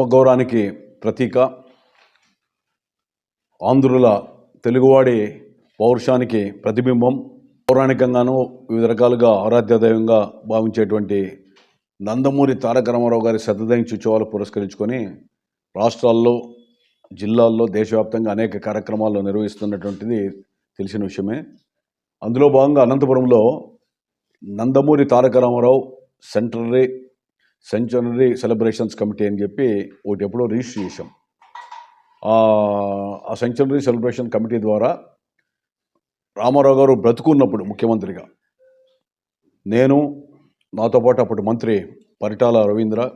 ఆత్మగౌరవానికి ప్రతీక. ఆంధ్రుల తెలుగువాడి పౌరుషానికి ప్రతిబింబం. పౌరాణికంగాను వివిధ రకాలుగా ఆరాధ్యదైవంగా భావించేటువంటి నందమూరి తారక రామారావు గారి శతదయం చుచ్చోవాలు పురస్కరించుకొని రాష్ట్రాల్లో జిల్లాల్లో దేశవ్యాప్తంగా అనేక కార్యక్రమాలు నిర్వహిస్తున్నటువంటిది తెలిసిన విషయమే. అందులో భాగంగా అనంతపురంలో Nandamuri Taraka Rama Rao century century celebrations committee అని చెప్పి ఒకటి ఎప్పుడో రిజిస్టర్ చేశాం. ఆ- సెంచునరీ సెంచరీ సెలబ్రేషన్ కమిటీ ద్వారా రామారావు గారు బ్రతుకున్నప్పుడు ముఖ్యమంత్రిగా నేను నాతో పాటు అప్పటి మంత్రి పరిటాల రవీంద్ర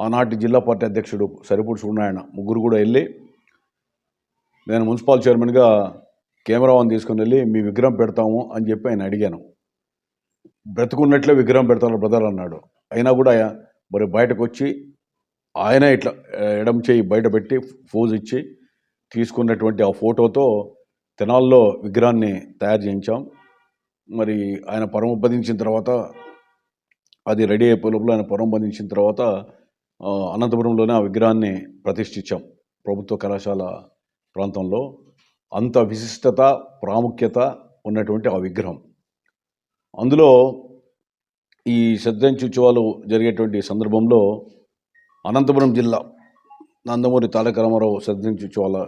ఆనాటి జిల్లా పార్టీ అధ్యక్షుడు సరిపూడి సూర్యనారాయణ ముగ్గురు కూడా వెళ్ళి నేను మున్సిపల్ చైర్మన్గా కెమెరా తీసుకుని వెళ్ళి మీ విగ్రహం పెడతాము అని చెప్పి ఆయన అడిగాను. బ్రతుకున్నట్లే విగ్రహం పెడతాను బ్రదర్ అన్నాడు. అయినా కూడా మరి బయటకు వచ్చి ఆయన ఇట్లా ఎడమ చేయి బయట పెట్టి ఫోజ్ ఇచ్చి తీసుకున్నటువంటి ఆ ఫోటోతో తెనాల్లో విగ్రహాన్ని తయారు చేయించాం. మరి ఆయన పరమపదించిన తర్వాత అది రెడీ అయిపోయే లోపల ఆయన పరమపదించిన తర్వాత అనంతపురంలోనే ఆ విగ్రహాన్ని ప్రతిష్ఠించాం ప్రభుత్వ కళాశాల ప్రాంతంలో. అంత విశిష్టత ప్రాముఖ్యత ఉన్నటువంటి ఆ విగ్రహం. అందులో ఈ శ్రద్ధంచి ఉత్సవాలు జరిగేటువంటి సందర్భంలో అనంతపురం జిల్లా నందమూరి తారక రామారావు శ్రద్ధంచి ఉత్సవాల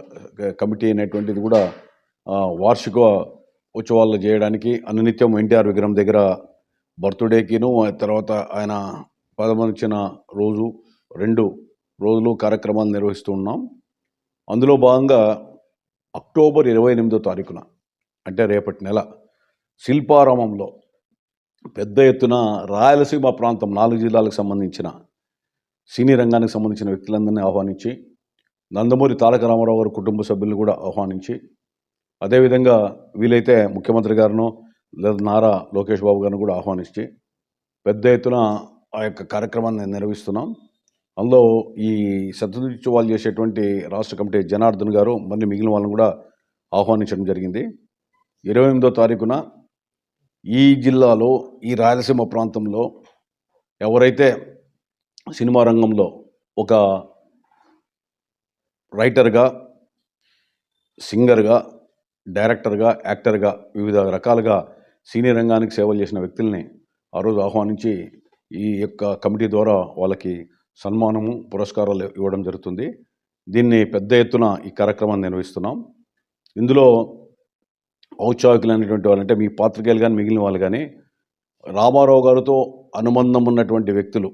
కమిటీ అనేటువంటిది కూడా వార్షిక ఉత్సవాలు చేయడానికి అనునిత్యం ఎన్టీఆర్ విగ్రహం దగ్గర బర్త్డేకిను ఆ తర్వాత ఆయన పదమనిచ్చిన రోజు రెండు రోజులు కార్యక్రమాలు నిర్వహిస్తూ ఉన్నాం. అందులో భాగంగా అక్టోబర్ ఇరవై ఎనిమిదో తారీఖున అంటే రేపటి నెల శిల్పారామంలో పెద్ద ఎత్తున రాయలసీమ ప్రాంతం నాలుగు జిల్లాలకు సంబంధించిన సినీ రంగానికి సంబంధించిన వ్యక్తులందరినీ ఆహ్వానించి నందమూరి తారక రామారావు గారి కుటుంబ సభ్యులను కూడా ఆహ్వానించి అదేవిధంగా వీలైతే ముఖ్యమంత్రి గారును లేదా నారా లోకేష్ బాబు గారిని కూడా ఆహ్వానించి పెద్ద ఎత్తున ఆ యొక్క కార్యక్రమాన్ని నిర్వహిస్తున్నాం. అందులో ఈ సత్తువాళ్ళు చేసేటువంటి రాష్ట్ర కమిటీ జనార్దన్ గారు మరి మిగిలిన వాళ్ళని కూడా ఆహ్వానించడం జరిగింది. ఇరవై ఎనిమిదో తారీఖున ఈ జిల్లాలో ఈ రాయలసీమ ప్రాంతంలో ఎవరైతే సినిమా రంగంలో ఒక రైటర్గా సింగర్గా డైరెక్టర్గా యాక్టర్గా వివిధ రకాలుగా సినీ రంగానికి సేవలు చేసిన వ్యక్తుల్ని ఆ రోజు ఆహ్వానించి ఈ యొక్క కమిటీ ద్వారా వాళ్ళకి సన్మానము పురస్కారాలు ఇవ్వడం జరుగుతుంది. దీన్ని పెద్ద ఎత్తున ఈ కార్యక్రమాన్ని నిర్వహిస్తున్నాం. ఇందులో ఔత్సాహికులైనటువంటి వాళ్ళు అంటే మీ పాత్రికేయులు కానీ మిగిలిన వాళ్ళు కానీ రామారావు గారితో అనుబంధం ఉన్నటువంటి వ్యక్తులు.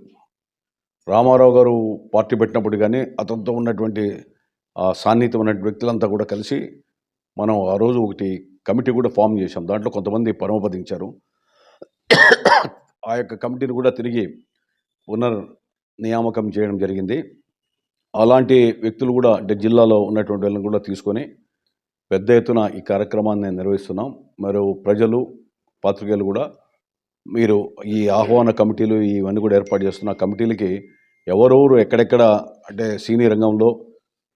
రామారావు గారు పార్టీ పెట్టినప్పుడు కానీ అతనితో ఉన్నటువంటి సాన్నిహిత్యం ఉన్నటువంటి వ్యక్తులంతా కూడా కలిసి మనం ఆ రోజు ఒకటి కమిటీ కూడా ఫామ్ చేశాం. దాంట్లో కొంతమంది పరమపదించారు. ఆ యొక్క కమిటీని కూడా తిరిగి పునర్ నియామకం చేయడం జరిగింది. అలాంటి వ్యక్తులు కూడా అంటే జిల్లాలో ఉన్నటువంటి వాళ్ళని కూడా తీసుకొని పెద్ద ఎత్తున ఈ కార్యక్రమాన్ని నిర్వహిస్తున్నాం. మరియు ప్రజలు పాత్రికేయులు కూడా మీరు ఈ ఆహ్వాన కమిటీలు ఇవన్నీ కూడా ఏర్పాటు చేస్తున్న కమిటీలకి ఎవరెవరు ఎక్కడెక్కడ అంటే సినీ రంగంలో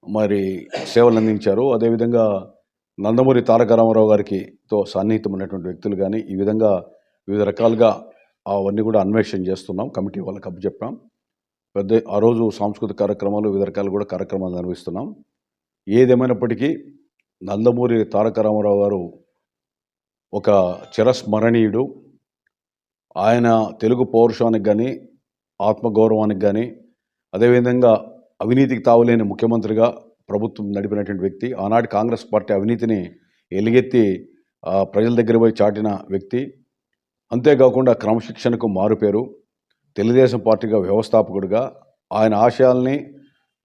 మరి సేవలు అందించారు అదేవిధంగా నందమూరి తారక రామారావు గారికి తో సన్నిహితం ఉన్నటువంటి వ్యక్తులు కానీ ఈ విధంగా వివిధ రకాలుగా అవన్నీ కూడా అన్వేషణ చేస్తున్నాం. కమిటీ వాళ్ళకి అప్పచెప్పాం పెద్ద ఆ రోజు సాంస్కృతిక కార్యక్రమాలు వివిధ రకాలు కూడా కార్యక్రమాలు నిర్వహిస్తున్నాం. ఏదేమైనప్పటికీ నందమూరి తారక రామారావు గారు ఒక చిరస్మరణీయుడు. ఆయన తెలుగు పౌరుషానికి కానీ ఆత్మగౌరవానికి కానీ అదేవిధంగా అవినీతికి తావులేని ముఖ్యమంత్రిగా ప్రభుత్వం నడిపినటువంటి వ్యక్తి ఆనాటి కాంగ్రెస్ పార్టీ అవినీతిని ఎలుగెత్తి ప్రజల దగ్గర పోయి చాటిన వ్యక్తి. అంతేకాకుండా క్రమశిక్షణకు మారుపేరు తెలుగుదేశం పార్టీగా వ్యవస్థాపకుడిగా ఆయన ఆశయాల్ని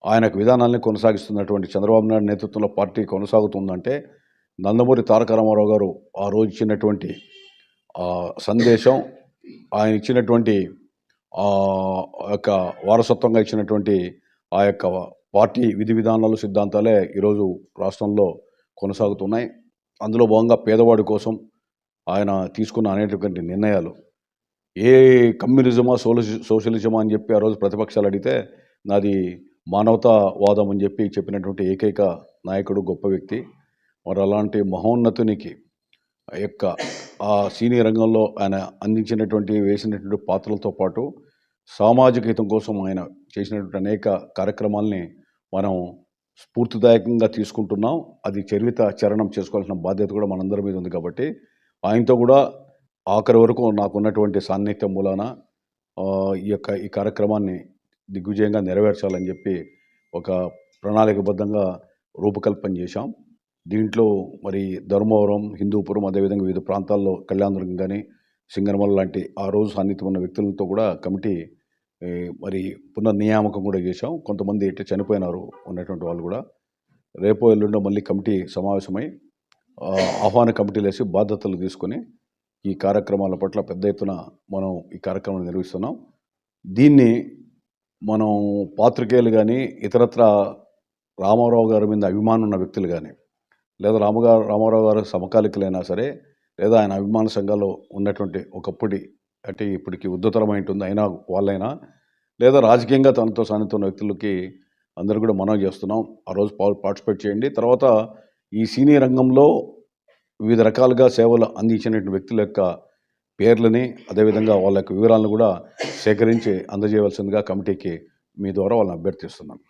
ఆయనకు విధానాల్ని కొనసాగిస్తున్నటువంటి చంద్రబాబు నాయుడు నేతృత్వంలో పార్టీ కొనసాగుతుందంటే నందమూరి తారక రామారావు గారు ఆ రోజు ఇచ్చినటువంటి సందేశం ఆయన ఇచ్చినటువంటి ఆ యొక్క వారసత్వంగా ఇచ్చినటువంటి ఆ యొక్క పార్టీ విధి విధానాలు సిద్ధాంతాలే ఈరోజు రాష్ట్రంలో కొనసాగుతున్నాయి. అందులో భాగంగా పేదవాడి కోసం ఆయన తీసుకున్న అనేటువంటి నిర్ణయాలు. ఏ కమ్యూనిజమా సోలసి సోషలిజమా అని చెప్పి ఆ రోజు ప్రతిపక్షాలు అడిగితే నాది మానవతావాదం అని చెప్పి చెప్పినటువంటి ఏకైక నాయకుడు గొప్ప వ్యక్తి. మరి అలాంటి మహోన్నతునికి ఆ యొక్క ఆ సీనియర్ రంగంలో ఆయన అందించినటువంటి వేసినటువంటి పాత్రలతో పాటు సామాజిక హితం కోసం ఆయన చేసినటువంటి అనేక కార్యక్రమాల్ని మనం స్ఫూర్తిదాయకంగా తీసుకుంటున్నాం. అది చరిత చరణం చేసుకోవాల్సిన బాధ్యత కూడా మనందరి మీద ఉంది కాబట్టి ఆయనతో కూడా ఆఖరి వరకు నాకు ఉన్నటువంటి సాన్నిహిత్యం మూలాన ఈ యొక్క ఈ కార్యక్రమాన్ని దిగ్విజయంగా నెరవేర్చాలని చెప్పి ఒక ప్రణాళికబద్ధంగా రూపకల్పన చేశాం. దీంట్లో మరి ధర్మవరం హిందూపురం అదేవిధంగా వివిధ ప్రాంతాల్లో కళ్యాణదుర్గం కానీ సింగనమల లాంటి ఆ రోజు సాన్నిహిత్యం ఉన్న వ్యక్తులతో కూడా కమిటీ మరి పునర్నియామకం కూడా చేశాం. కొంతమంది ఇట్లా చనిపోయినారు ఉన్నటువంటి వాళ్ళు కూడా. రేపో ఎల్లుండో మళ్ళీ కమిటీ సమావేశమై ఆహ్వాన కమిటీలు వేసి బాధ్యతలు తీసుకొని ఈ కార్యక్రమాల పట్ల పెద్ద ఎత్తున మనం ఈ కార్యక్రమాన్ని నిర్వహిస్తున్నాం. దీన్ని మనం పాత్రికేయులు కానీ ఇతరత్ర రామారావు గారి మీద అభిమానం ఉన్న వ్యక్తులు కానీ లేదా రామగారు రామారావు గారు సమకాలికులైనా సరే లేదా ఆయన అభిమాన సంఘాల్లో ఉన్నటువంటి ఒకప్పటి అంటే ఇప్పటికి ఉద్ధతరమైంటుంది అయినా వాళ్ళైనా లేదా రాజకీయంగా తనతో సాన్నిధ్యం ఉన్న వ్యక్తులకి అందరూ కూడా మనం చేస్తున్నాం. ఆ రోజు పార్టిసిపేట్ చేయండి. తర్వాత ఈ సినీ రంగంలో వివిధ రకాలుగా సేవలు అందించినటువంటి వ్యక్తుల యొక్క పేర్లని అదేవిధంగా వాళ్ళ యొక్క వివరాలను కూడా సేకరించి అందజేయవలసిందిగా కమిటీకి మీ ద్వారా వాళ్ళని అభ్యర్థిస్తున్నాను.